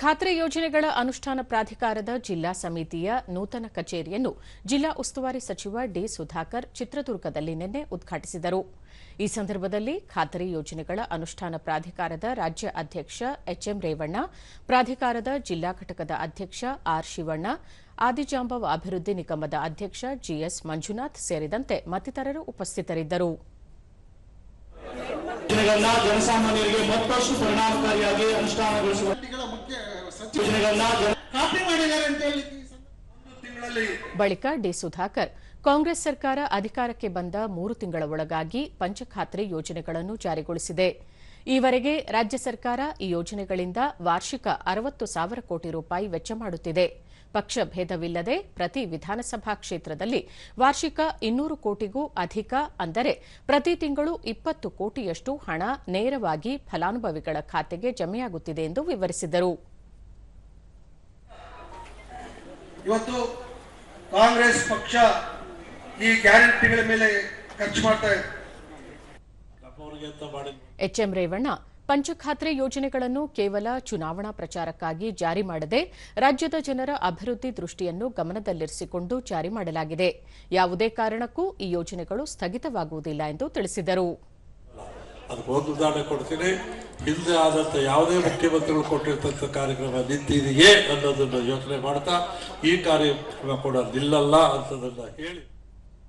ಖಾತ್ರಿ ಯೋಜನೆಗಳ ಅನುಷ್ಠಾನ ಪ್ರಾಧಿಕಾರದ ಜಿಲ್ಲಾ ಸಮಿತಿಯ ನೂತನ ಕಚೇರಿಯನ್ನು ಜಿಲ್ಲಾ ಉಸ್ತುವಾರಿ ಸಚಿವ ಡಿ ಸುಧಾಕರ್ ಚಿತ್ರದುರ್ಗದಲ್ಲಿ ನಿನ್ನೆ ಉದ್ಘಾಟಿಸಿದರು. ಈ ಸಂದರ್ಭದಲ್ಲಿ ಖಾತರಿ ಯೋಜನೆಗಳ ಅನುಷ್ಠಾನ ಪ್ರಾಧಿಕಾರದ ರಾಜ್ಯ ಅಧ್ಯಕ್ಷ ಎಚ್ಎಂ ರೇವಣ್ಣ, ಪ್ರಾಧಿಕಾರದ ಜಿಲ್ಲಾ ಘಟಕದ ಅಧ್ಯಕ್ಷ ಆರ್ ಶಿವಣ್ಣ, ಆದಿಜಾಂಬವ ಅಭಿವೃದ್ಧಿ ನಿಗಮದ ಅಧ್ಯಕ್ಷ ಜಿಎಸ್ ಮಂಜುನಾಥ್ ಸೇರಿದಂತೆ ಮತ್ತಿತರರು ಉಪಸ್ಥಿತರಿದ್ದರು. ಜನಸಾಮಾನ್ಯರಿಗೆ ಮತ್ತಷ್ಟು ಪರಿಣಾಮಕಾರಿಯಾಗಿ ಅನುಷ್ಠಾನಗೊಳಿಸುವ ಮುಖ್ಯ ಸಚಿವ ಯೋಜನೆಗಳನ್ನ ಕಾಪಿ ಮಾಡಿದ್ದಾರೆ ಅಂತ ಹೇಳಿ ಒಂದು ತಿಂಗಳಲ್ಲಿ ಬಳಿಕ ಡಿ ಸುಧಾಕರ್ ಕಾಂಗ್ರೆಸ್ ಸರ್ಕಾರ ಅಧಿಕಾರಕ್ಕೆ ಬಂದ ಮೂರು ತಿಂಗಳ ಒಳಗಾಗಿ ಪಂಚಖಾತ್ರಿ ಯೋಜನೆಗಳನ್ನು ಜಾರಿಗೊಳಿಸಿದೆ. ಈವರೆಗೆ ರಾಜ್ಯ ಸರ್ಕಾರ ಈ ಯೋಜನೆಗಳಿಂದ ವಾರ್ಷಿಕ ಅರವತ್ತು ಸಾವಿರ ಕೋಟಿ ರೂಪಾಯಿ ವೆಚ್ಚ ಮಾಡುತ್ತಿದೆ. ಪಕ್ಷ ಭೇದವಿಲ್ಲದೆ ಪ್ರತಿ ವಿಧಾನಸಭಾ ಕ್ಷೇತ್ರದಲ್ಲಿ ವಾರ್ಷಿಕ ಇನ್ನೂರು ಕೋಟಿಗೂ ಅಧಿಕ ಅಂದರೆ ಪ್ರತಿ ತಿಂಗಳು ಇಪ್ಪತ್ತು ಕೋಟಿಯಷ್ಟು ಹಣ ನೇರವಾಗಿ ಫಲಾನುಭವಿಗಳ ಖಾತೆಗೆ ಜಮೆಯಾಗುತ್ತಿದೆ ಎಂದು ವಿವರಿಸಿದರು. ಇವತ್ತು ಕಾಂಗ್ರೆಸ್ ಪಕ್ಷ ಈ ಗ್ಯಾರಂಟಿಗಳ ಮೇಲೆ ಖರ್ಚು ಮಾಡ್ತಾ ಇದೆ. ಎಚ್ಎಂ ರೇವಣ್ಣ ಪಂಚಖಾತ್ರಿ ಯೋಜನೆಗಳನ್ನು ಕೇವಲ ಚುನಾವಣಾ ಪ್ರಚಾರಕ್ಕಾಗಿ ಜಾರಿ ಮಾಡದೆ ರಾಜ್ಯದ ಜನರ ಅಭಿವೃದ್ಧಿ ದೃಷ್ಟಿಯನ್ನು ಗಮನದಲ್ಲಿರಿಸಿಕೊಂಡು ಜಾರಿ ಮಾಡಲಾಗಿದೆ. ಯಾವುದೇ ಕಾರಣಕ್ಕೂ ಈ ಯೋಜನೆಗಳು ಸ್ಥಗಿತವಾಗುವುದಿಲ್ಲ ಎಂದು ತಿಳಿಸಿದರು. ಹಿಂದೆ ಆದಂಥ ಯಾವುದೇ ಮುಖ್ಯಮಂತ್ರಿಗಳು ಕೊಟ್ಟಿರ್ತಕ್ಕಂಥ ಕಾರ್ಯಕ್ರಮ ನಿಂತಿದೆಯೇ ಅನ್ನೋದನ್ನು ಯೋಚನೆ ಮಾಡ್ತಾ ಈ ಕಾರ್ಯಕ್ರಮ ಕೂಡ ನಿಲ್ಲಲ್ಲ ಅಂತದನ್ನ ಹೇಳಿ